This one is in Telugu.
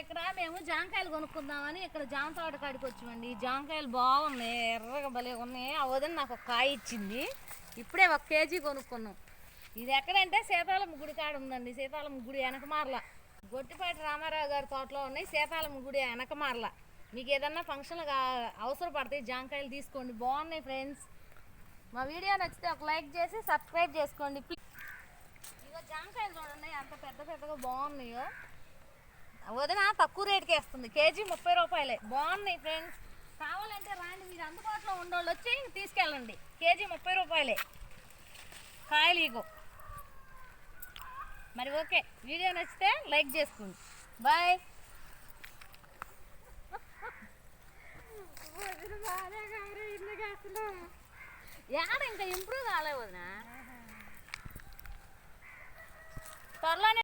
ఇక్కడ మేము జాంకాయలు కొనుక్కుందామని ఇక్కడ జామ తోట కాడికి వచ్చామండి. జాంకాయలు బాగున్నాయి ఎర్రగా భలే ఉన్నాయి. ఆ వదిన నాకు ఒక కాయ ఇచ్చింది. ఇప్పుడే ఒక కేజీ కొనుక్కున్నాం. ఇది ఎక్కడంటే సీతాలమ్మ గుడి కాడ ఉందండి సీతాలమ్మ గుడి వెనకమార్ల. గొట్టిపాటి రామారావు గారి తోటలో ఉన్నాయి సీతాలమ్మ గుడి వెనకమార్ల. మీకు ఏదన్నా ఫంక్షన్లు అవసరపడతాయి జాంకాయలు తీసుకోండి. బాగున్నాయి ఫ్రెండ్స్. మా వీడియో నచ్చితే ఒక లైక్ చేసి సబ్స్క్రైబ్ చేసుకోండి. ఇక జాంకాయలు చూడండి అంత పెద్ద పెద్దగా బాగున్నాయో. వదిన తక్కువ రేటుకి వేస్తుంది. కేజీ ముప్పై రూపాయలే. బాగున్నాయి ఫ్రెండ్స్ కావాలంటే రాండి. మీరు అందుబాటులో ఉండోళ్ళు వచ్చి తీసుకెళ్ళండి. కేజీ ముప్పై రూపాయలే. కాయలు ఇగో. మరి ఓకే. వీడియో నచ్చితే లైక్ చేసుకోండి. బాయ్. యాడ ఇంకా ఇంప్రూవ్ కాలేదు వదిన. త్వరలోనే